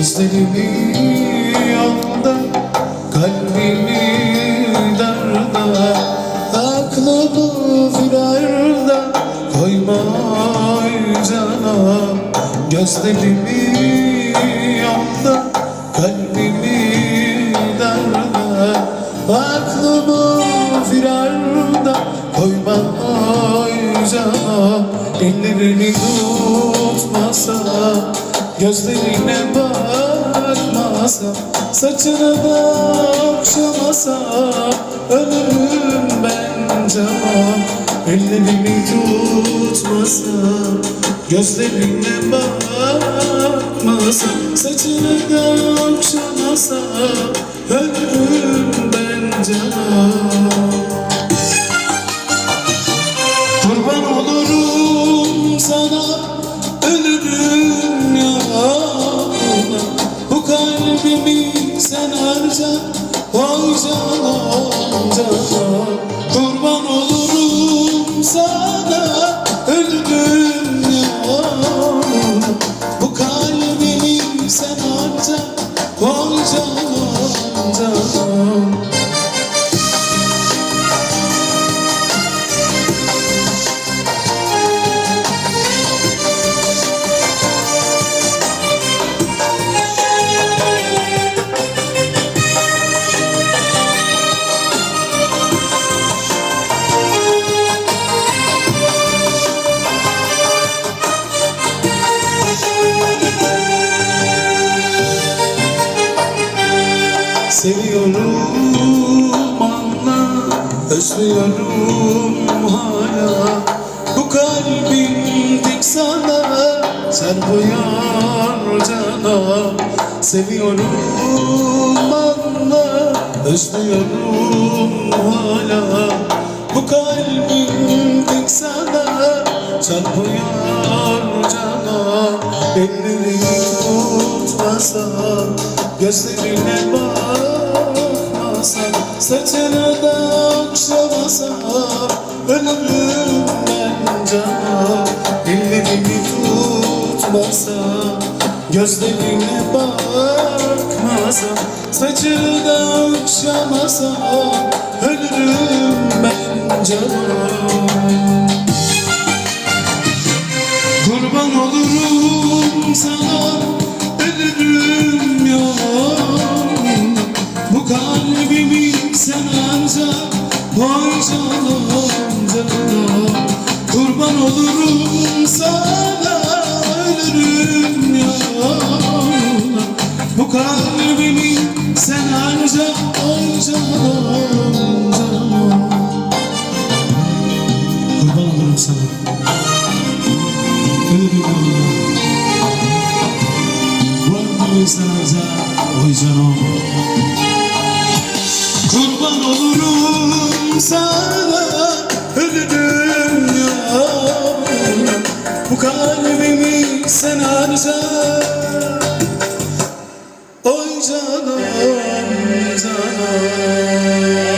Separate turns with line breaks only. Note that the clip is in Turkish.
Gözlerimi yolda Kalbimi darda. Aklımı firarda Koyma cana. Gözlerimi yolda Kalbimi darda. Aklımı firarda Koyma cana. Ellerini tutmasa Gözlerine bakmasa Saçını da okşamasa Ölürüm ben cana Ellerini tutmasa Gözlerine bakmasa Saçını da okşamasa Ölürüm canım Özlüyorum hala Bu kalbim tek sana. Çarpıyor cana Seviyorum anla Özlüyorum hala Bu kalbim tek sana. Çarpıyor cana Ellerini tutmasa Gözlerine bakmasa Saçını da okşamasa Ölürüm cana Ellerini tutmasa Gözlerine bakmasa Saçını da okşamasa Ölürüm ben cana olurum sana Ölürüm yolun Bu kalbimi sen harca canım canım Kurban olurum sana. Ölürüm yoluna. Varmıyor sana oy canım Kurban olurum sana Ölürüm kalbimi sen harca. Oy canım canım